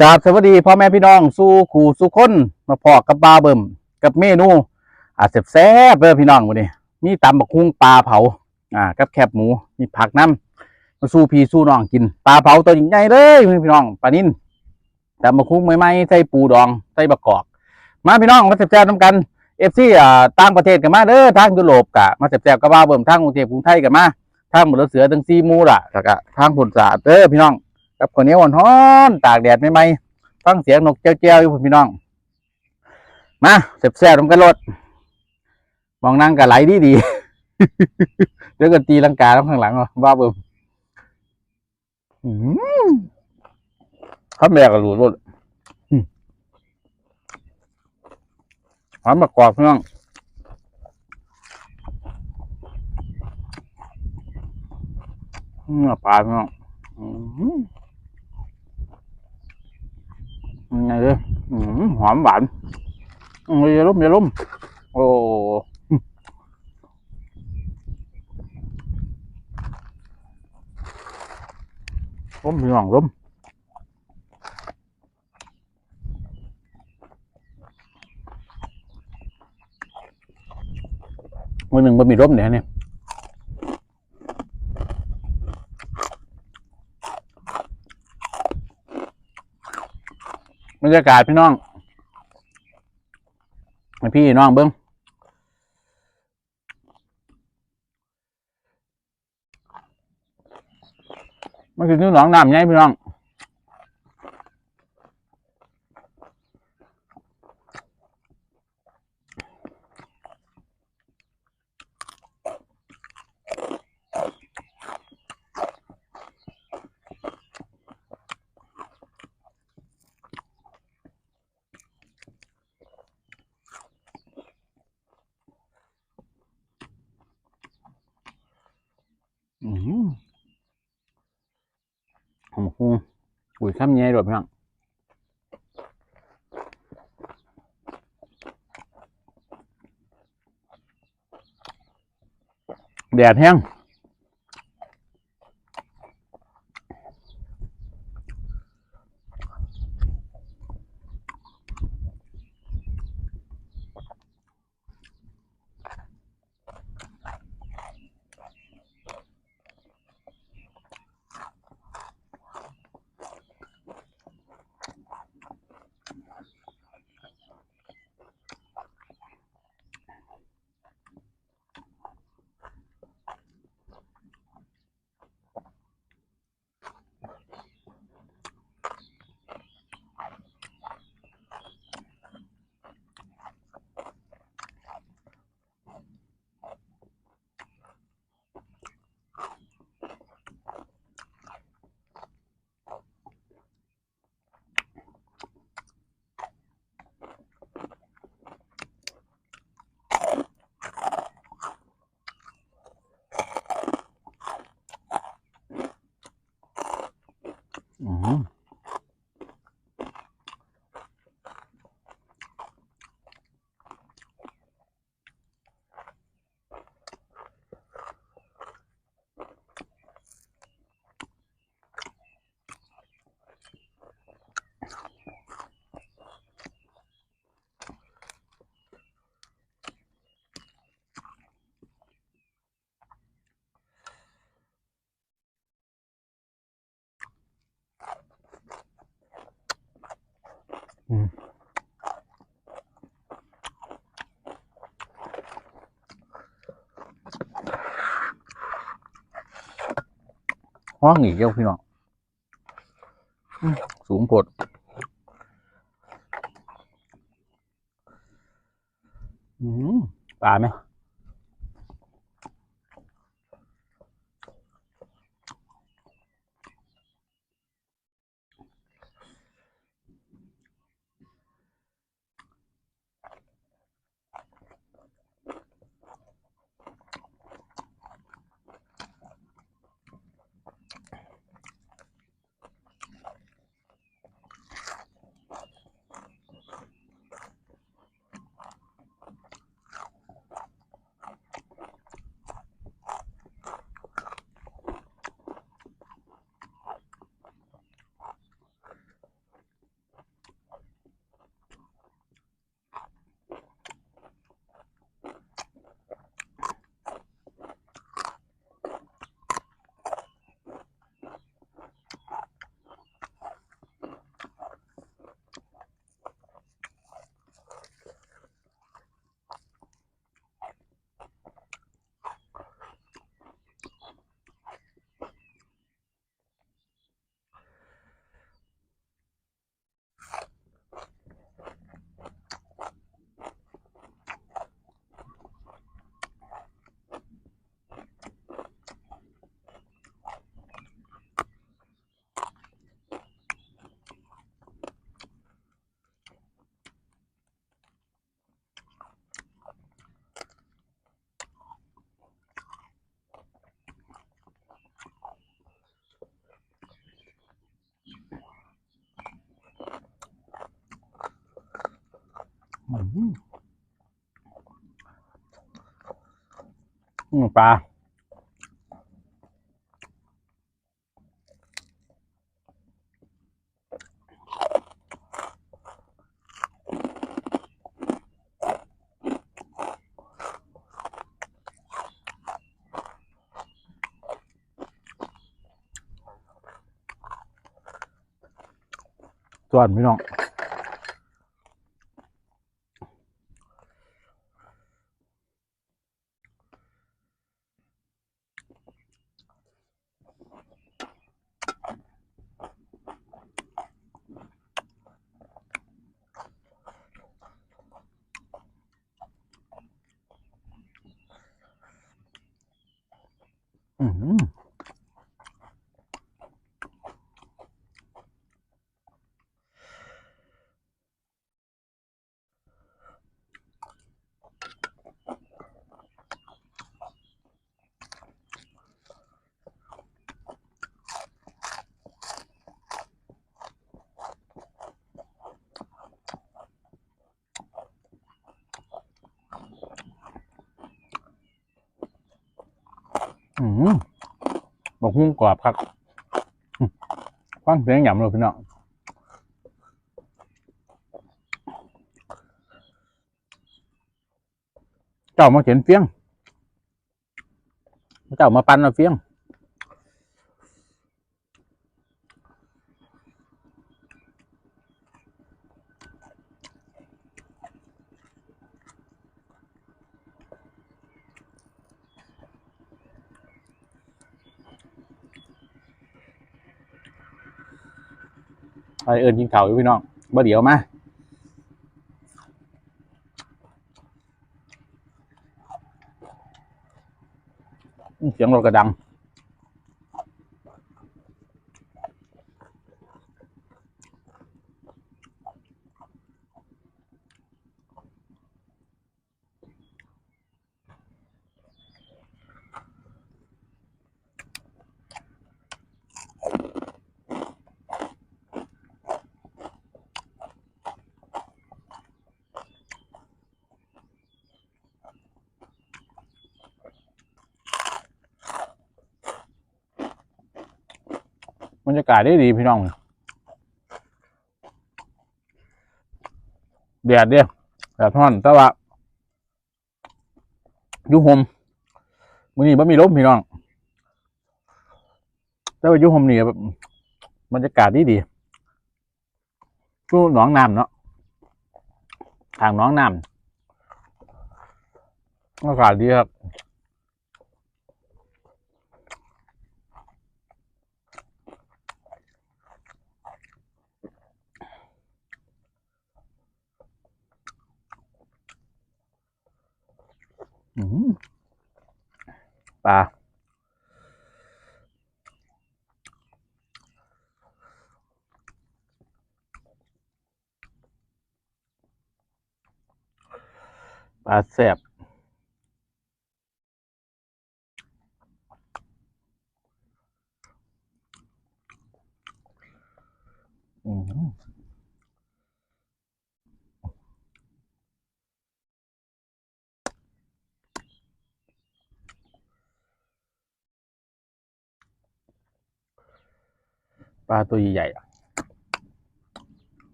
กราบสวัสดีพ่อแม่พี่น้องสู่ขู่สู่คนมาพอกับบาเบิ่มกับเมนูอาจแซ่บเด้อพี่น้องวันนี้มีตำบักหุ่งปลาเผาอ่ากับแคบหมูมีผักน้ำมาสู้พี่สู้น้องกินปลาเผาตัวใหญ่เลยพี่น้องปลานิ่นตำบักหุ่งใหม่ๆใส่ปูดองใส่บะกอก มาพี่น้องมาเสพแซ่บน้ำกันเอฟซีอ่าต่างประเทศกันมาเด้อทางยุโรปกะมาเสพแซ่บกับบาเบิ่มทางกรุงเทพกรุงไทยกันมาทางหมดเสือทั้งซีมูล่ะแล้วก็ทางผลสาเด้อพี่น้อง กับข้าวเหนียวร้อนตากแดดใหม่ๆฟังเสียงนกแจ้วๆอยู่พุ่นพี่น้อง มาแซ่บลงกันรถมองนั่งกับไหลดีดีเดี๋ยวก็ตีลังกาแล้วข้างหลังอะบ้าเบิ่มข้าแม่กับหลูรถอืมหอมมะกอกพี่น้องเนื้อปลาพี่น้องอื มยังไงเลยอืมหอมหวานอืมอย่าลุ่มอย่าลุ่มโอ้ล้มพี่น้องล้มวันหนึ่งมันมีล้มเนี่ยเนี่ย บรรยากาศพี่น้องพี่น้องเบิ้งมันคือนิ้วหนองน้ำไงพี่น้อง อืมหอมคุ้ง อุ้ยข้ามแย่ด้วยพี่น้องแดดแห้ง ห้องอีกเยอะพี่น้องสูงปดปลาไหม ปลาส่วนพี่น้อง อืมอืมบอก หุ้งกรอบครับฟังเสียงหยำเลยพี่น้องเจ้ามาเขียนเฟี้ยง เจ้ามาปั้นเอาเฟี้ยง ไปเอิญกินข้าอยู่พี่น้องบ่เดี๋ยวมาเสียงรถกระดัง บรรยากาศได้ดีพี่น้องแดดเดียวแดดท่อนแต่ว่ายุหมมือนี้บ่มีลมพี่น้อง แต่ว่ายุหมนี่บรรยากาศดีดีชูหนองน้ำเนาะทางหน้องน้ำอากาศดีครับ ปลาปลาแสบ ปลาตัวใหญ่ๆอะ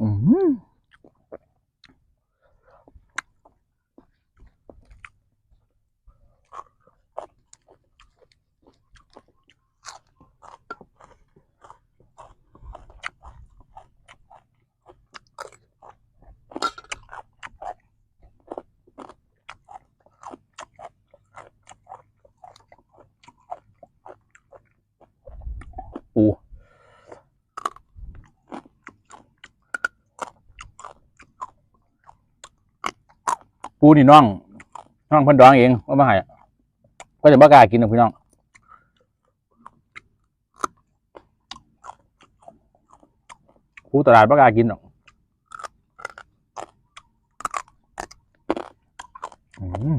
อื ปูนี่น้องน้องเพิ่นดองเองว่ามาให้ก็จะบ่กล้ากินหรอกพี่น้องปูตลาดบ้ากล้ากินหรอกอืม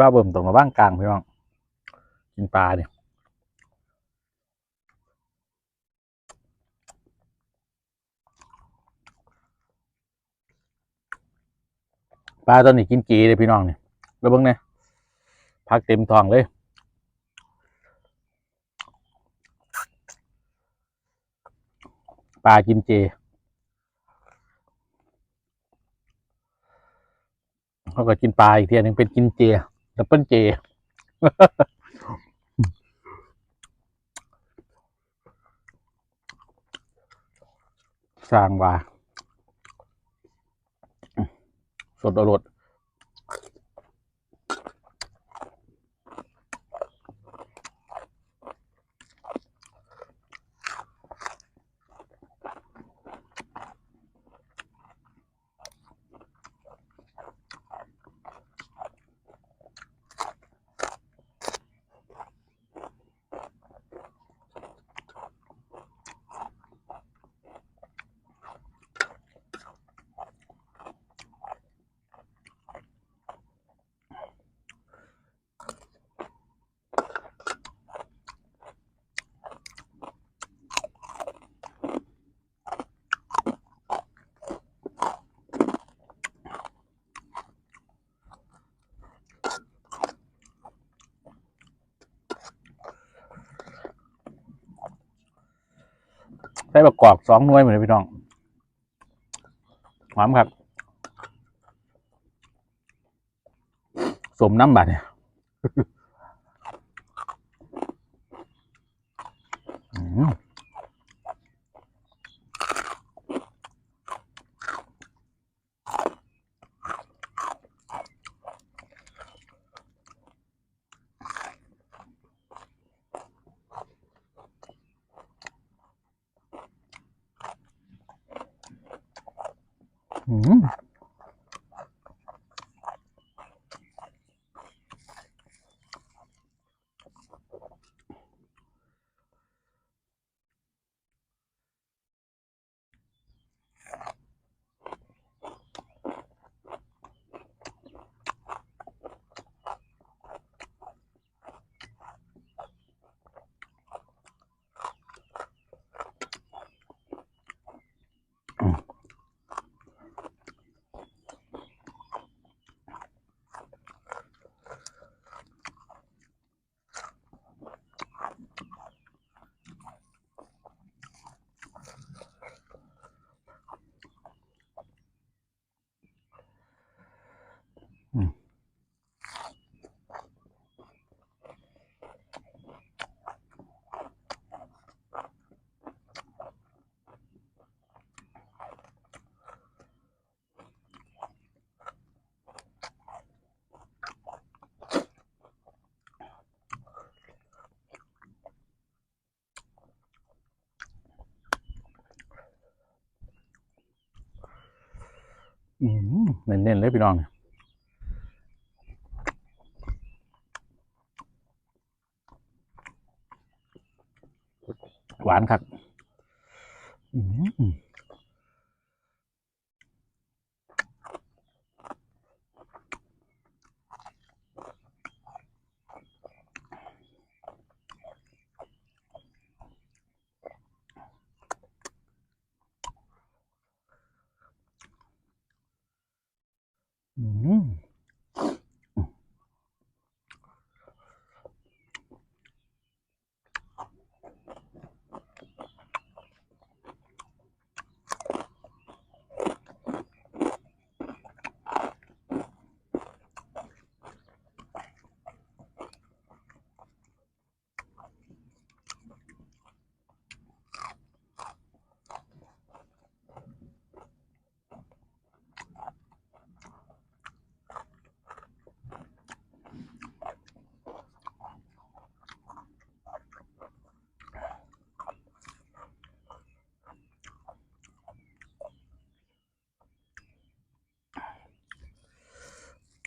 บ้าเบิ่มตรงมาบ้างกลางพี่น้องกินปลาเนี่ยปลาตอนนี้กินกีเลยพี่น้องเนี่ยแล้วเบิ่งเนี่ยพักเต็มท้องเลยปลากินเจเขาก็กินปลาอีกทีหนึงเป็นกินเจ ดับเบิลเจสร้างว่าสดอรด ใส่ประกอบสองหน่วยเหมือนพี่น้องหอมครับสมน้ำบัตเนี่ย เน้นๆเลยพี่น้องเหวานครับ อืม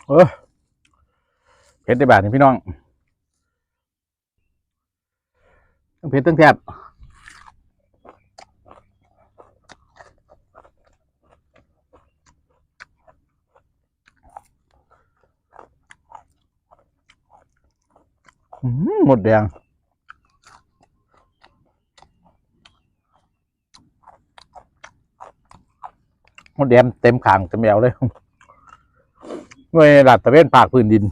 เออเผ็ดได้แบบนี้พี่น้องทั้งเผ็ดทั้งแทบอื้อหือหมดแดงหมดแดงเต็มขางเต็มแอวเลย หน่วยรัดตะเวนภาคพื้นดิน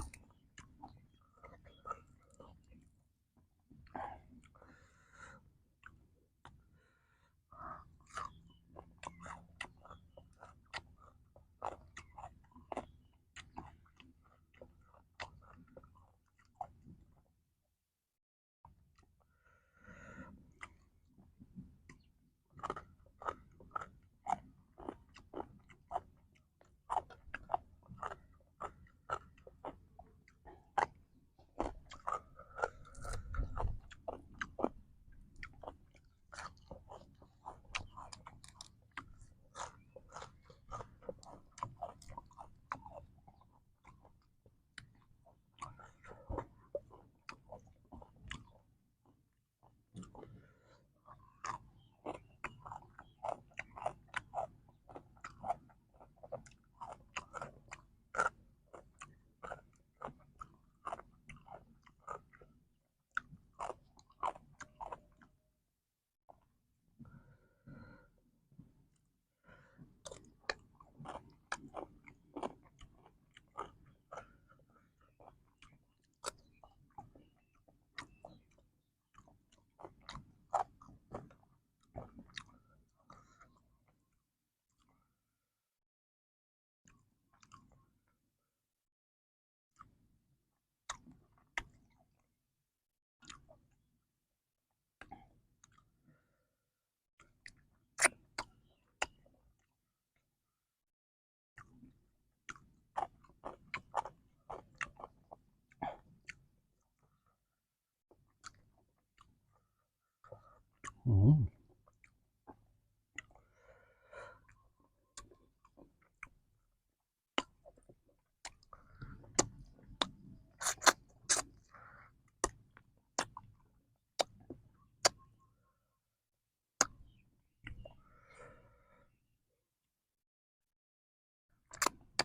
ส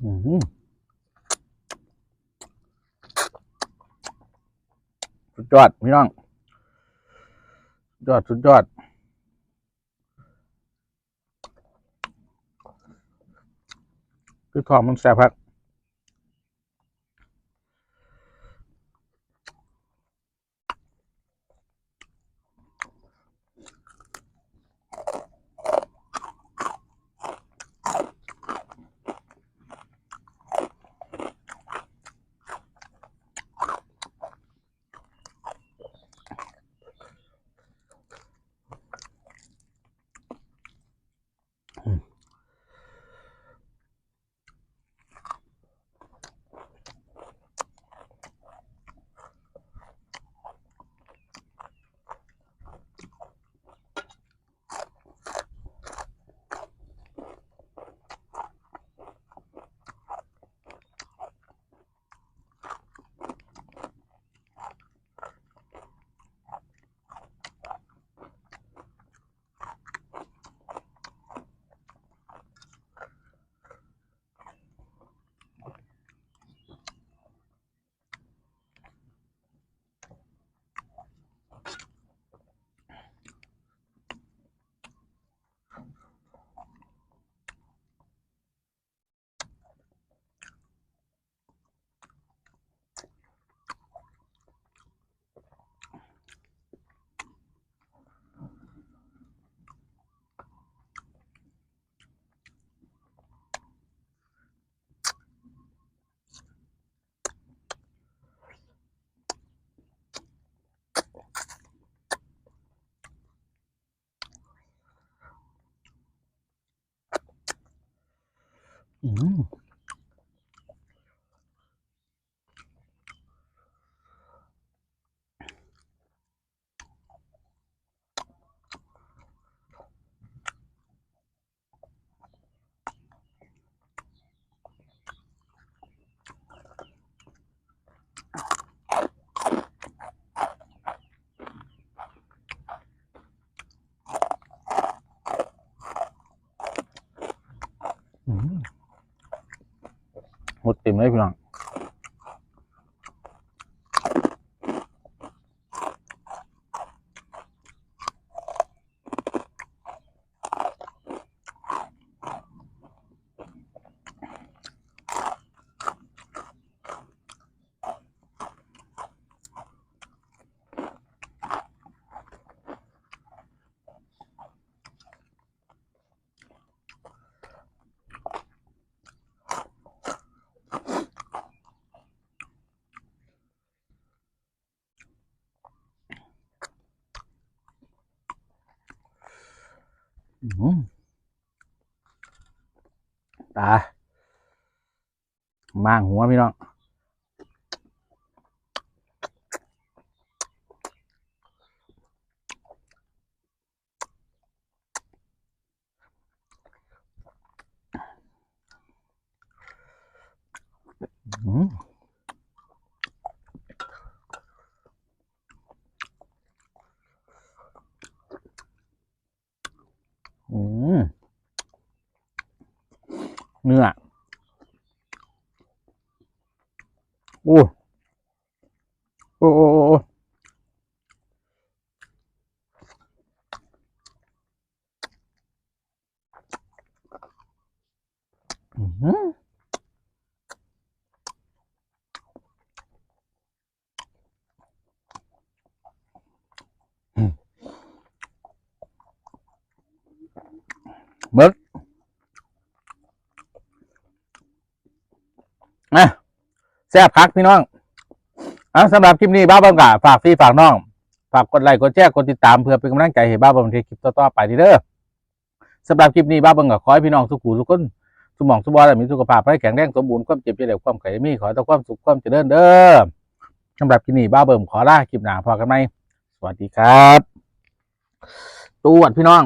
ุดยอดพี่น้องยอดสุดยอดคือทองมันแซ่บครับ Mm-hmm. முத்தி முனை ต็มเลยพี่น้องอืมตา มางหัวพี่น้อง อืมอืมเนื้อโอ้โอ้โอ้โอ้โอ้อื้อหือ เบิกอะแซ่บคักพี่น้องอะสำหรับคลิปนี้บ้าบิ้มกะฝากพี่ฝากน้อง ฝากกดไลค์กดแชร์กดติดตามเพื่อเป็นกำลังใจให้บ้าบิ้มในคลิปต่อๆไปเด้อสำหรับคลิปนี้บ้าบิ้มก็ขอให้พี่น้องสุขุสุขคน สมองสุบอแลมีสุขภาพให้แข็งแรงสมบูรณ์ความเจ็บจะเร็วความไข่มีขอแต่ความสุขความเจริญเด้อสำหรับที่นี่บ้าเบิ่มขอลาคลิปหนาพอกันไหมสวัสดีครับ ตูวัดพี่น้อง